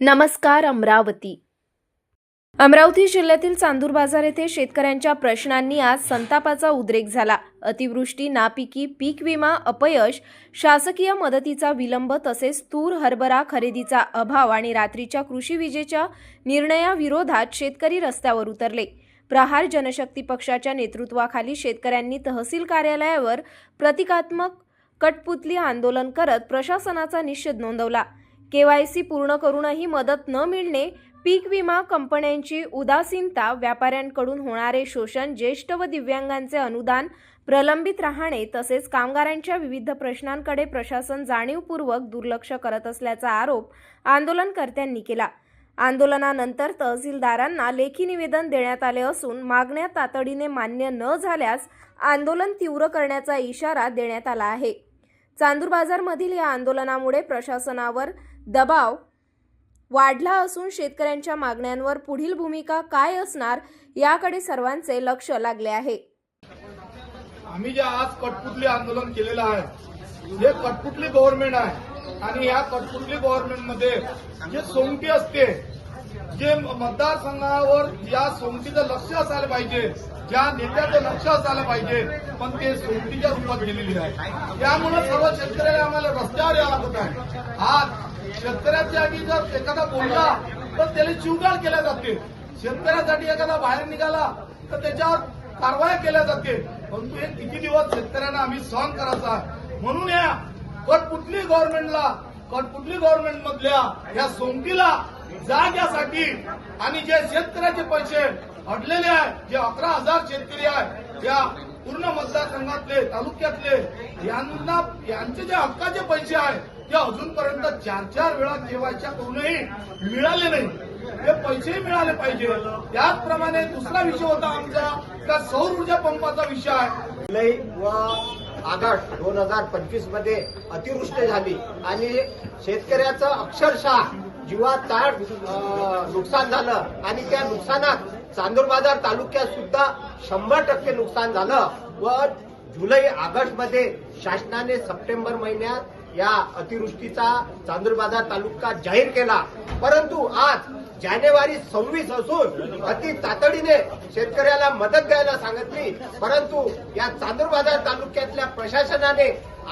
नमस्कार अमरावती. अमरावती जिल्ह्यातील चांदूर बाजार येथे शेतकऱ्यांच्या प्रश्नांनी आज संतापाचा उद्रेक झाला. अतिवृष्टी नापिकी पीक विमा अपयश शासकीय मदतीचा विलंब तसेच तूर हरभरा खरेदीचा अभाव आणि रात्रीच्या कृषी विजेच्या निर्णयाविरोधात शेतकरी रस्त्यावर उतरले. प्रहार जनशक्ती पक्षाच्या नेतृत्वाखाली शेतकऱ्यांनी तहसील कार्यालयावर प्रतिकात्मक कटपुतली आंदोलन करत प्रशासनाचा निषेध नोंदवला. केवायसी पूर्ण करूनही मदत न मिळणे पीक विमा कंपन्यांची उदासीनता व्यापाऱ्यांकडून होणारे शोषण ज्येष्ठ व दिव्यांगांचे अनुदान प्रलंबित राहणे तसेच कामगारांच्या विविध प्रश्नांकडे प्रशासन जाणीवपूर्वक दुर्लक्ष करत असल्याचा आरोप आंदोलनकर्त्यांनी केला. आंदोलनानंतर तहसीलदारांना लेखी निवेदन देण्यात आले असून मागण्या तातडीने मान्य न झाल्यास आंदोलन तीव्र करण्याचा इशारा देण्यात आला आहे. चांदूर बाजारमधील या आंदोलनामुळे प्रशासनावर दबाव वाढला असून शेतकऱ्यांच्या मागण्यांवर पुढील भूमिका काय असणार याकडे सर्वांचे लक्ष लागले आहे. आम्ही जे आज कटपुतली आंदोलन केलेलं आहे हे कटपुतली गव्हर्नमेंट आहे. आणि या कटपुतली गव्हर्नमेंटमध्ये जे सोमटी असते जे मतदारसंघावर या सोमटीचं लक्ष असायला पाहिजे ज्या नेत्याचं लक्ष असायला पाहिजे पण ते सोमटीच्या रूपात गेलेली आहे. त्यामुळे सर्व शेतकऱ्याला आम्हाला रस्त्यावर यावं लागत आहे. आज शेतकऱ्याच्या आधी जर एखादा बोलला तर त्याला चिवगाळ केल्या जाते. शेतकऱ्यासाठी एखादा बाहेर निघाला तर त्याच्यावर कारवाया केल्या जाते. परंतु हे किती दिवस शेतकऱ्यांना आम्ही सहन करायचा आहे? म्हणून या कटपुतली गव्हर्नमेंटला कटपुतली गव्हर्नमेंट मधल्या या सोंगटीला जाग यासाठी आणि जे शेतकऱ्याचे पैसे अडलेले आहेत जे अकरा हजार शेतकरी आहेत त्या पूर्ण मतदारसंघातले तालुक्यातले यांना यांचे जे हक्काचे पैसे आहेत ते अजूनपर्यंत चार चार वेळा जेवायच्या करूनही मिळाले नाही. हे पैसेही मिळाले पाहिजे. त्याचप्रमाणे दुसरा विषय होता आमचा का सौर ऊर्जा पंपाचा विषय आहे. जुलै व ऑगस्ट दोन हजार पंचवीसमध्ये अतिवृष्टी झाली. आणि शेतकऱ्याचं अक्षरशः जीवात ताळ अं, नुकसान झालं. आणि त्या नुकसानात चांदूर बाजार तालुक्यात सुद्धा शंभर टक्के नुकसान झालं. व जुलै ऑगस्टमध्ये शासनाने सप्टेंबर महिन्यात या अतिवृष्टीचा चांदूर बाजार तालुका जाहीर केला. परंतु आज जानेवारी सव्वीस असून अति तातडीने शेतकऱ्याला मदत द्यायला सांगितली परंतु या चांदूर बाजार तालुक्यातल्या प्रशासनाने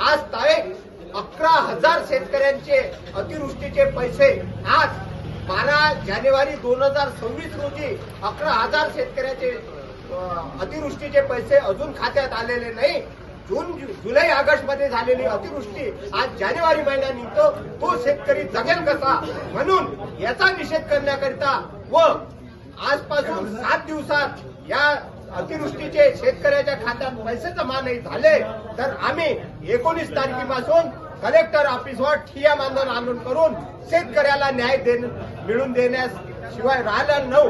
आज तारीख अकरा हजार शेतकऱ्यांचे अतिवृष्टीचे पैसे आज बारा जानेवारी दोन हजार सव्वीस रोजी अकरा हजार शेतकऱ्याचे अतिवृष्टीचे पैसे अजून खात्यात आलेले नाही. जून जु- जुलै ऑगस्टमध्ये झालेली अतिवृष्टी आज जानेवारी महिन्या निघतो तो शेतकरी जगेल कसा? म्हणून याचा निषेध करण्याकरिता व आजपासून सात दिवसात या अतिवृष्टीचे शेतकऱ्याच्या खात्यात पैसे जमा नाही झाले तर आम्ही एकोणीस तारखेपासून कलेक्टर ऑफिसवर ठिया मांडून आंदोलन करून शेतकऱ्याला न्याय मिळून मिळवून देण्यास शिवाय राहिला नऊ